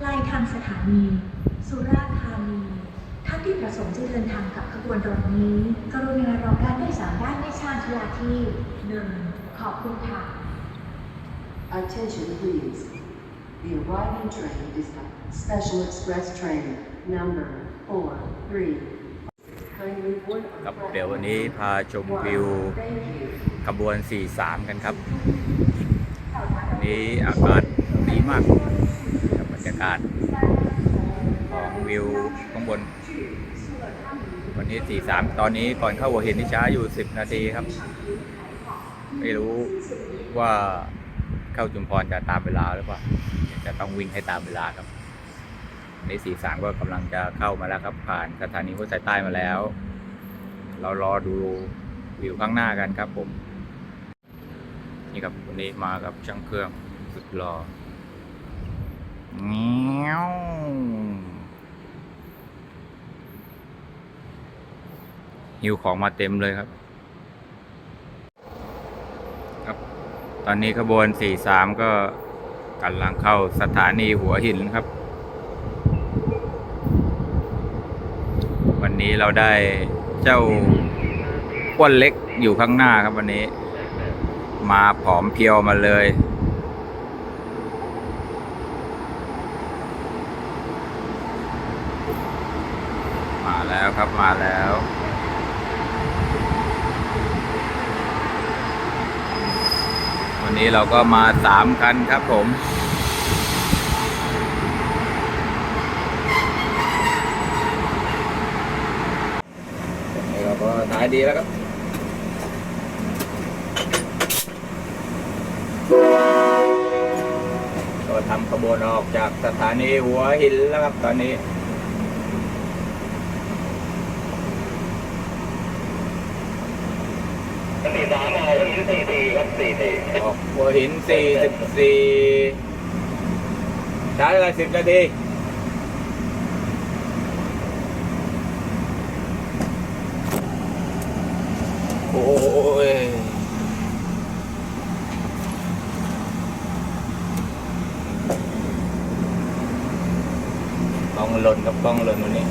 ปลายทางสถานี สุราษฎร์ธานี ท่านที่ประสงค์จะเดินทางกับขบวนรถนี้ กรุณารอการโดยสารได้ในชานชาลาที่หนึ่งขอบคุณค่ะ Attention please. The arriving train is the Special Express train number four three. Kindly board on ครับ platform เดี๋ยววันนี้พาชมวิว Thank you. ขบวน 43 กันครับ วันนี้อากาศดีมากกับบรร ยากาศของวิวข้างบน วันนี้43ตอนนี้ก่อนเข้าหัวหินนี่ช้าอยู่10นาทีครับ ไม่รู้ว่าเข้าจุมพรจะตามเวลาหรือเปล่าจะต้องวิ่งให้ตามเวลาครับใน43ก็กำลังจะเข้ามาแล้วครับ ผ่านสถานีหัวสายใต้มาแล้ว เรารอดูวิวข้างหน้ากันครับผม นี่ครับวันนี้มากับช่างเครื่องสุดหล่อ เงี้ยวหิวของมาเต็มเลยครับ ครับ ตอนนี้ขบวน 43 ก็กำลังเข้าสถานีหัวหินครับ วันนี้เราได้เจ้าอ้วนเล็กอยู่ข้างหน้าครับวันนี้ มาผอมเพรียวมาเลย มาแล้ว ครับมาแล้ววันนี้เราก็มาสามคันครับผมนี่เราก็ถ่ายดีแล้วครับก็ทำขบวนออกจากสถานีหัวหินแล้วครับตอนนี้ สี่สามออกวันนี้สี่สี่ครับสี่สี่ออกหัวหินสี่สิบสี่ช้าเวลาสิบนาทีโอ้ยกล้องหล่นกับกล้องหล่นวันนี้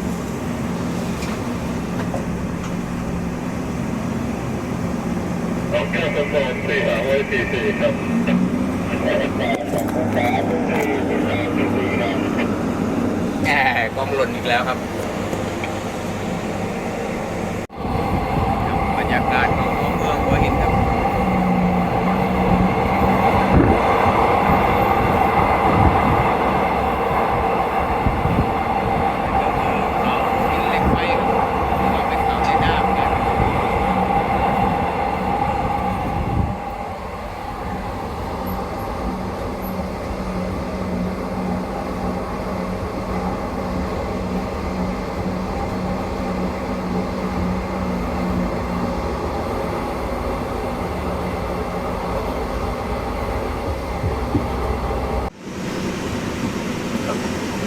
โอเครับผมสี่สามไว้สี่สี่ครับแหมกล้องหล่นอีกแล้วครับ บรรยากาศของเมืองหัวหินครับ เขาหินเหล็กไฟครับก็เป็นเขาในน้ำกัน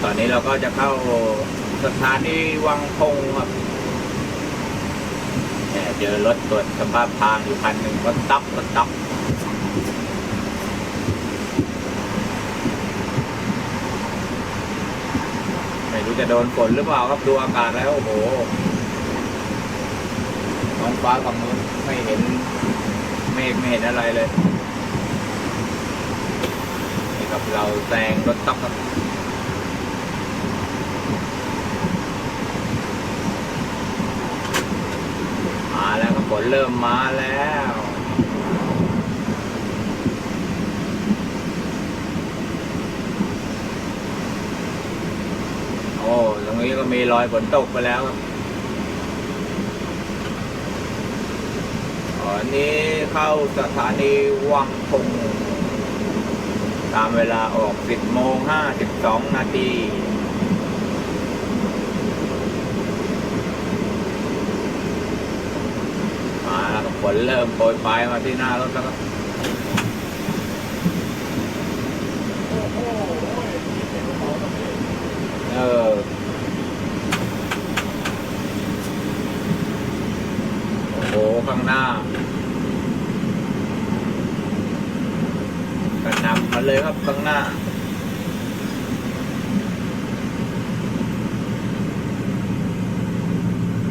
ตอ นี้เราก็จะเข้าสถานีวังพงครับแหมเจอรถตรวจสภาพทางอยู่คันหนึ่งก็ตับก็ตับไม่รู้จะโดนฝนหรือเปล่าครับดูอากาศแล้ว โอ้โหท้องฟ้าฝั่งนู้นไม่เห็นเมฆไม่เห็นอะไรเลยนี่ครับเราแซงรถตับครับ มาแล้วครับ ฝนเริ่มมาแล้วโอ้ตรงนี้ก็มีรอยฝนตกไปแล้วครับอันนี้เข้าสถานีวังพงตามเวลาออก 10โมง52 นาที ฝนเริ่มโปรยปลายมาที่หน้ารถแล้วเออโอ้ข้างหน้ากระนำมาเลยครับข้างหน้า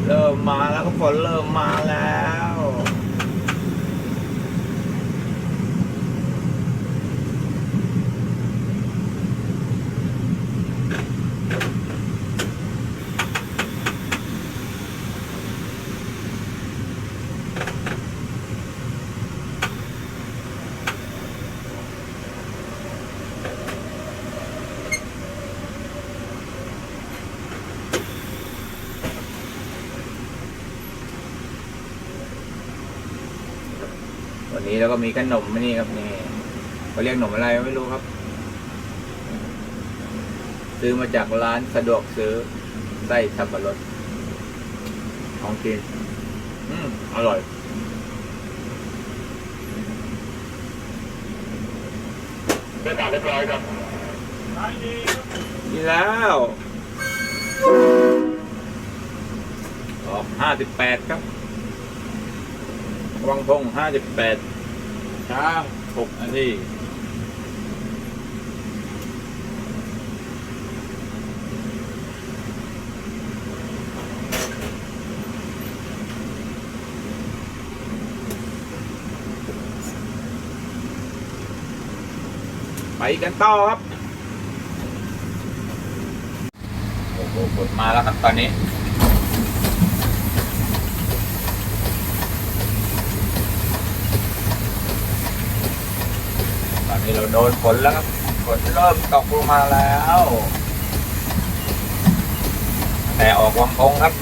เริ่มมาแล้วก็ฝนเริ่มมาแล้ว นนี้เราก็มีขนมนี่ครับนี่เขาเรียกขนมอะไรไม่รู้ครับ ซื้อมาจากร้านสะดวกซื้อไส้สับปะรดของกินอืมอร่อยเป็นด่านเรียบร้อยครับนี่แล้วออกห้าสิบแปดครับ วังพงห้าสิบแปด ช้าหกนาทีไปกันต่อครับ โอ้โหฝนมาแล้วครับตอนนี้ นี่เราโดนฝนแล้วครับฝนเริ่มตกลงมาแล้ว แต่ออกวังพงครับ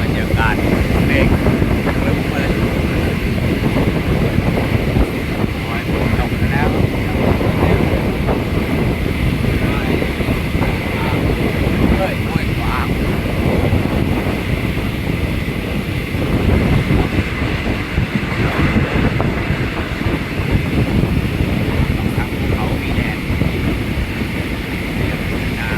บรรยากาศเมฆเริ่มเปิดโอ้ยฝนตกแล้วเฮ้ยห้วยขวางทั้งเขามีแดดนา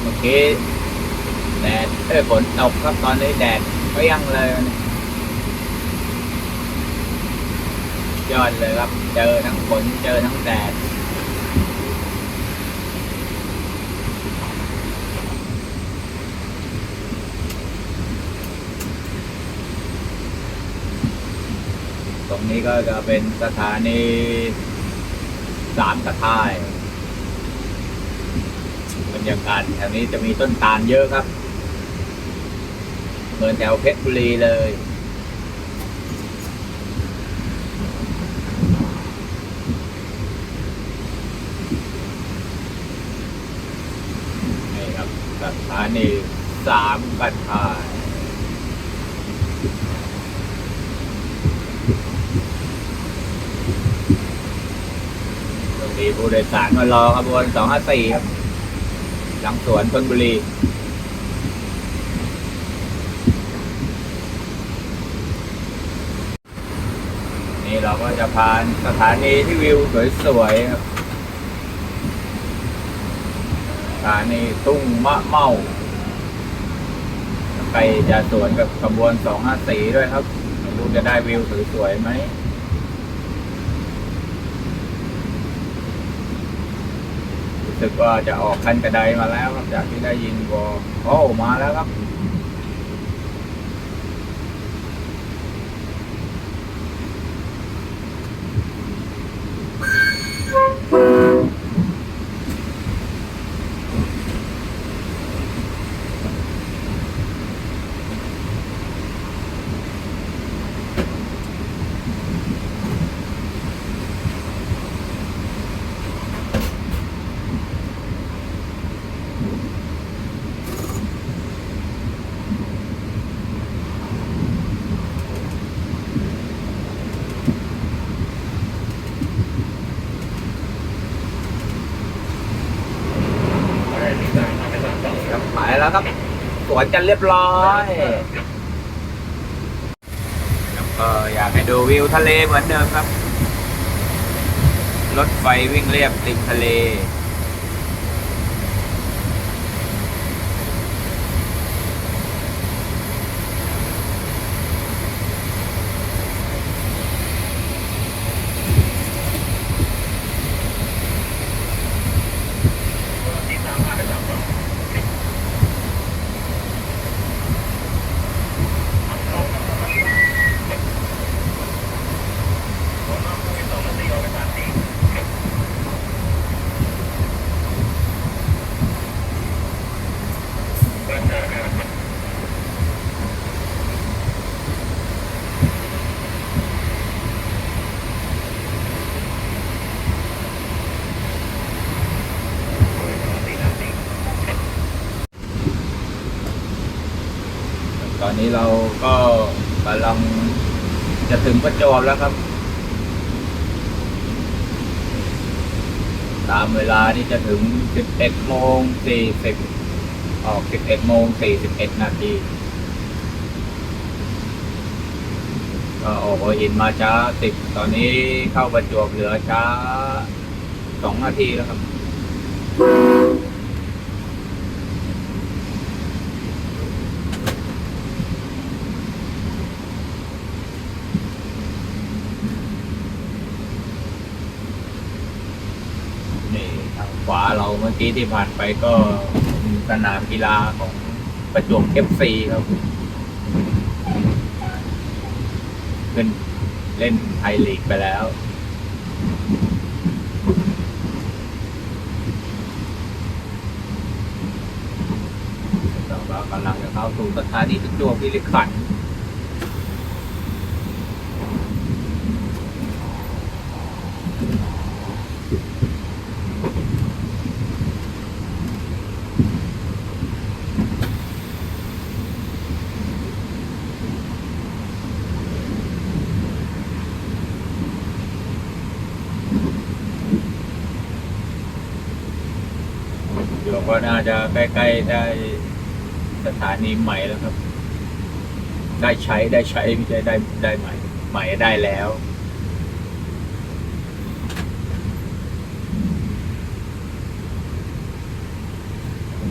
เมื่อกี้แดดเอ้ยฝน ตกครับตอนนี้แดดก็ยังเลยยอดเลยครับ เจอทั้งฝนเจอทั้งแดดตรงนี้ก็จะเป็นสถานีสามกระทายบรรยากาศแถวนี้จะมีต้นตาลเยอะครับ เหมือนแถวเพชรบุรีเลย นี่ครับสถานีสามกันทายตรงนี้ผู้โดยสารมารอขบวนสองห้าสี่ครับหลังสวนธนบุรี นี่เรา ก็จะผ่านสถานีที่วิวสวยๆครับสถานีตุ้งมะเมาไปจะสวนกับขบวนสองห้าสีด้วยครับไม่รู้จะได้วิวสวยๆไหมรู้สึกว่าจะออกคันกระไดมาแล้วครับจากที่ได้ยินก็โอ้มาแล้วครับ สวนกันเรียบร้อยแล้วก็อยากให้ดูวิวทะเลเหมือนเดิมครับ รถไฟวิ่งเรียบติดทะเล นี้เราก็กำลังจะถึงประจวบแล้วครับ ตามเวลาที่จะถึง 11โมง40ออก 11โมง41 นาทีก็ออกหัวหินมาช้า10 ตอนนี้เข้าประจวบเหลือช้า 2 นาทีแล้วครับ นี่ทางขวาเราเมื่อกี้ที่ผ่านไปก็สนามกีฬาของประจวบเอฟซีครับขึ้นเล่นไทยลีกไปแล้วเรากำลังจะเข้าสู่สถานีประจวบพิริขันธ์ น่าจะใกล้ๆได้สถานีใหม่แล้วครับ ได้ใช้ได้ใช้ไม่ใช่ได้ได้ใหม่ใหม่ได้แล้ว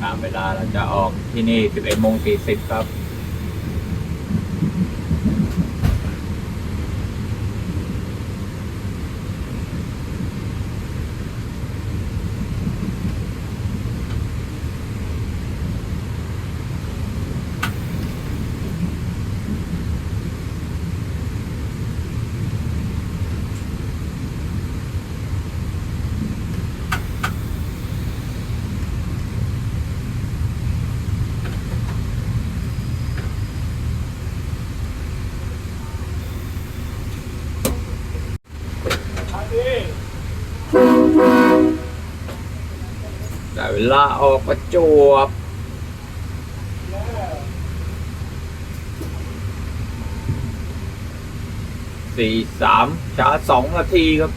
ตามเวลาเราจะออกที่นี่ 11โมง40 ครับ ลาออกประจวบสี่สามช้าสองนาทีครับ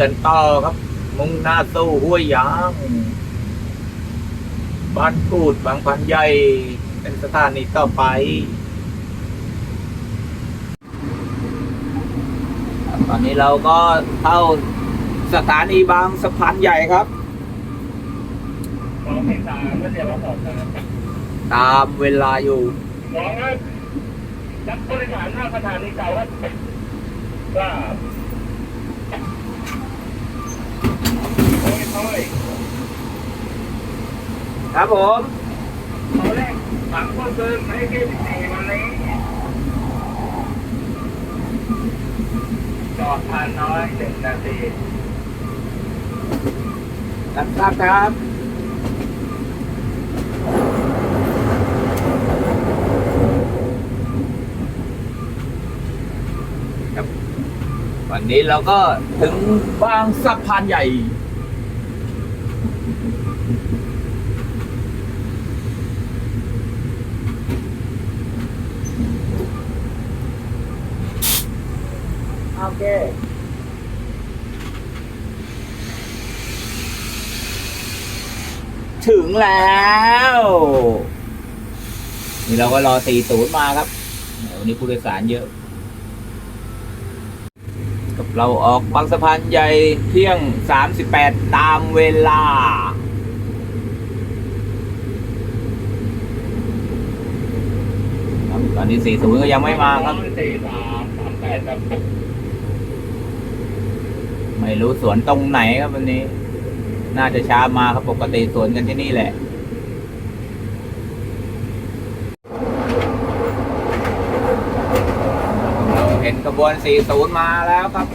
กันต่อครับ มุ่งหน้าสู้ห้วยยางบ้านกูดบางพันใหญ่ เป็นสถานีต่อไปตอนนี้เราก็เข้าสถานีบางสะพานใหญ่ครับสองสี่สามเดียวมาอบนะครับตามเวลาอยู่น้องครับจัดบริการหน้าสถานีเก่าครับว่าโอ้ยโอ้ย ครับผมเขาแรกสามคนเกินไม่ได้เกมสี่วันนี้จอดทานน้อยหนึ่งนาทีรับทราบครับครับวันนี้เราก็ถึงบางสะพานใหญ่ เคถึงแล้ว นี่เราก็รอ40มาครับวันนี้ผู้โดยสารเยอะ กับเราออกบางสะพานใหญ่เที่ยง38ตามเวลา ตอนนี้40ก็ยังไม่มาครับสี่สามสามแปดครับ ไม่รู้สวนตรงไหนครับวันนี้ น่าจะช้ามาครับปกติสวนกันที่นี่แหละเห็นกระบวน 40 มาแล้วครับ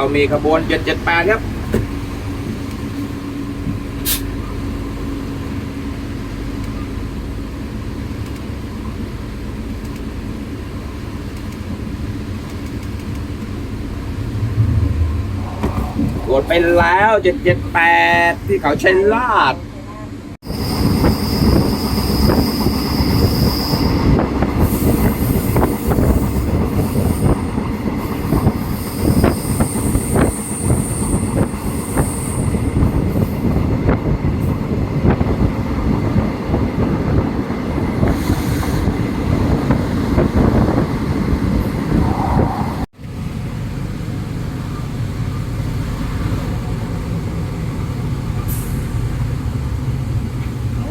เรามีขบวน 778 ครับ กดไปแล้ว 778 ที่เขาชัยลาด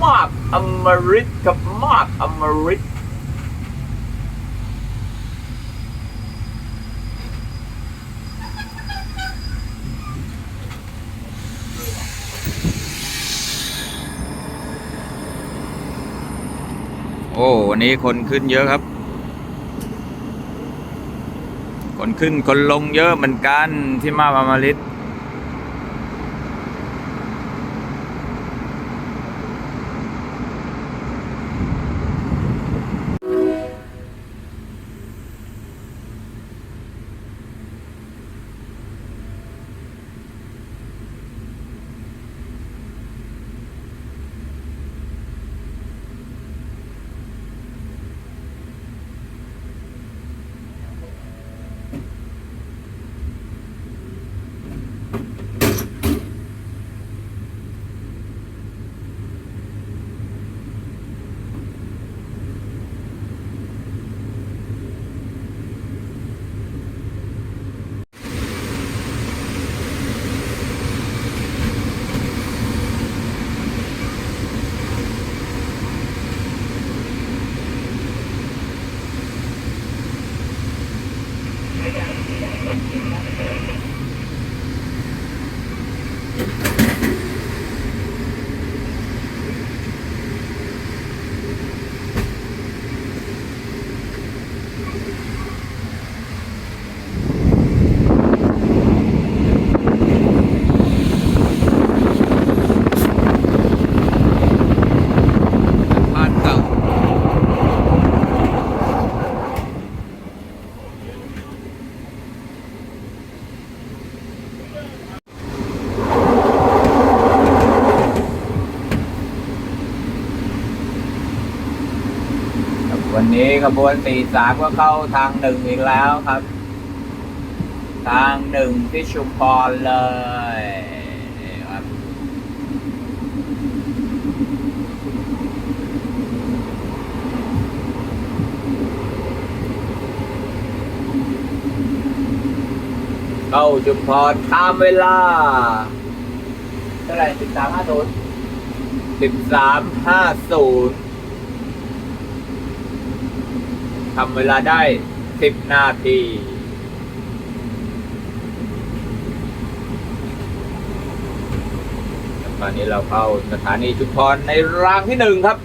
มากอ มฤตกับมากอมฤตโอ้วันนี้คนขึ้นเยอะครับ คนขึ้นคนลงเยอะเหมือนกันที่มาบามาริต ครับวันนี้ขบวน43ก็เข้าทางหนึ่งอีกแล้วครับ ทางหนึ่งที่ชุมพรเลยครับเข้าชุมพรตามเวลาเท่าไหร่สิบสามห้าศูนย์สิบสามห้าศูนย์ ทำเวลาได้ 10 นาที ตอนนี้เราเข้าสถานีชุมพรในรางที่หนึ่งครับ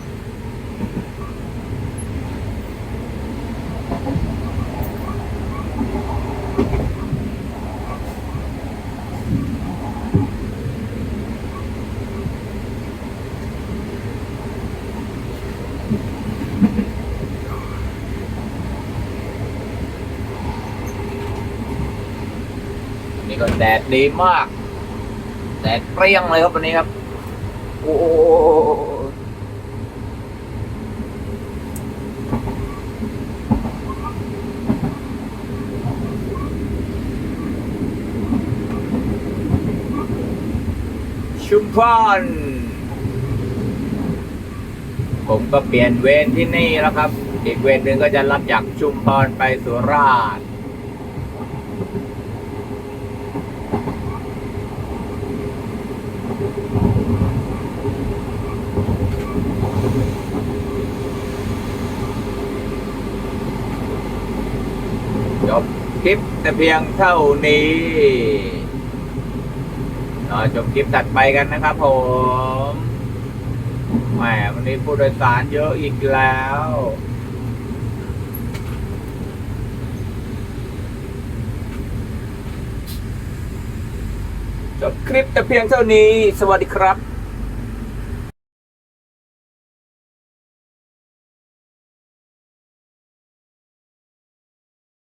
แดดดีมาก แดดเปรี้ยงเลยครับวันนี้ครับ โอ้ชุมพรผมก็เปลี่ยนเวรที่นี่แล้วครับ อีกเวรหนึ่งก็จะรับจากชุมพรไปสุราษฎร์ จบ คลิปแต่เพียงเท่านี้รอจบคลิปตัดไปกันนะครับผมแหมวันนี้ผู้โดยสารเยอะอีกแล้วจบคลิปแต่เพียงเท่านี้ สวัสดีครับ